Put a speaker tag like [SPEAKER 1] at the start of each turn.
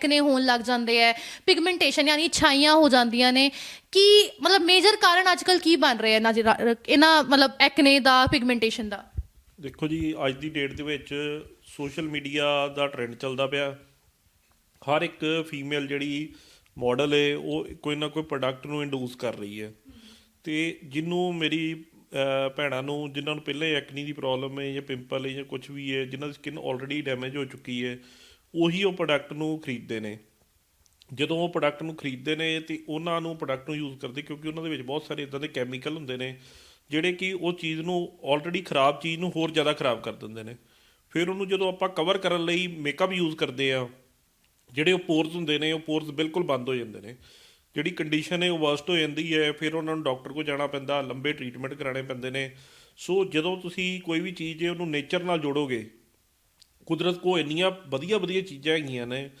[SPEAKER 1] Acne ਹੋਣ ਲੱਗ ਜਾਂਦੇ ਹੈ ਪਿਗਮੈਂਟੇਸ਼ਨ ਯਾਨੀ ਛਾਈਆਂ ਹੋ ਜਾਂਦੀਆਂ ਨੇ। ਕੀ ਮਤਲਬ ਮੇਜਰ ਕਾਰਨ ਅੱਜਕੱਲ ਕੀ ਬਣ ਰਿਹਾ ਇਹਨਾਂ ਜਿਹੜਾ ਇਹਨਾਂ ਮਤਲਬ ਐਕਨੇ ਦਾ ਪਿਗਮੈਂਟੇਸ਼ਨ ਦਾ?
[SPEAKER 2] ਦੇਖੋ ਜੀ, ਅੱਜ ਦੀ ਡੇਟ ਦੇ ਵਿੱਚ ਸੋਸ਼ਲ ਮੀਡੀਆ ਦਾ ਟ੍ਰੈਂਡ ਚੱਲਦਾ ਪਿਆ। ਹਰ ਇੱਕ ਫੀਮੇਲ ਜਿਹੜੀ ਮਾਡਲ ਹੈ ਉਹ ਕੋਈ ਨਾ ਕੋਈ ਪ੍ਰੋਡਕਟ ਨੂੰ ਇੰਡੂਸ ਕਰ ਰਹੀ ਹੈ ਤੇ ਜਿਹਨੂੰ ਮੇਰੀ ਭੈਣਾਂ ਨੂੰ, ਜਿਨ੍ਹਾਂ ਨੂੰ ਪਹਿਲਾਂ ਐਕਨੀ ਦੀ ਪ੍ਰੋਬਲਮ ਹੈ ਜਾਂ ਪਿੰਪਲ ਹੈ ਜਾਂ ਕੁਝ ਵੀ ਹੈ ਜਿਨ੍ਹਾਂ ਦੀ ਸਕਿਨ ਆਲਰੇਡੀ ਡੈਮੇਜ ਹੋ ਚੁੱਕੀ ਹੈ ਉਹੀ ਉਹ ਪ੍ਰੋਡਕਟ ਨੂੰ ਖਰੀਦਦੇ ਨੇ। ਜਦੋਂ ਉਹ ਪ੍ਰੋਡਕਟ ਨੂੰ ਖਰੀਦਦੇ ਨੇ ਤੇ ਉਹਨਾਂ ਨੂੰ ਪ੍ਰੋਡਕਟ ਨੂੰ ਯੂਜ਼ ਕਰਦੇ, ਕਿਉਂਕਿ ਉਹਨਾਂ ਦੇ ਵਿੱਚ ਬਹੁਤ ਸਾਰੇ ਇਦਾਂ ਦੇ ਕੈਮੀਕਲ ਹੁੰਦੇ ਨੇ, ਜਿਹੜੇ ਕਿ ਉਹ ਚੀਜ਼ ਨੂੰ ਆਲਰੇਡੀ ਖਰਾਬ ਚੀਜ਼ ਨੂੰ ਹੋਰ ਜ਼ਿਆਦਾ ਖਰਾਬ ਕਰ ਦਿੰਦੇ ਨੇ। ਫਿਰ ਉਹਨੂੰ ਜਦੋਂ ਆਪਾਂ ਕਵਰ ਕਰਨ ਲਈ ਮੇਕਅਪ ਯੂਜ਼ ਕਰਦੇ ਆ ਜਿਹੜੇ ਉਹ ਪੋਰਸ ਹੁੰਦੇ ਨੇ, ਉਹ ਪੋਰਸ ਬਿਲਕੁਲ ਬੰਦ ਹੋ ਜਾਂਦੇ ਨੇ। ਜਿਹੜੀ ਕੰਡੀਸ਼ਨ ਹੈ ਉਹ ਵਰਸਟ ਹੋ ਜਾਂਦੀ ਹੈ, ਫਿਰ ਉਹਨਾਂ ਨੂੰ ਡਾਕਟਰ ਕੋਲ ਜਾਣਾ ਪੈਂਦਾ, ਲੰਬੇ ਟ੍ਰੀਟਮੈਂਟ ਕਰਾਣੇ ਪੈਂਦੇ ਨੇ। ਸੋ ਜਦੋਂ ਤੁਸੀਂ ਕੋਈ ਵੀ ਚੀਜ਼ ਹੈ ਉਹਨੂੰ ਨੇਚਰ ਨਾਲ ਜੋੜੋਗੇ ਕੁਦਰਤ ਕੋ ਇੰਨੀਆਂ ਵਧੀਆ ਵਧੀਆ ਚੀਜ਼ਾਂ ਹੈਗੀਆਂ ਨੇ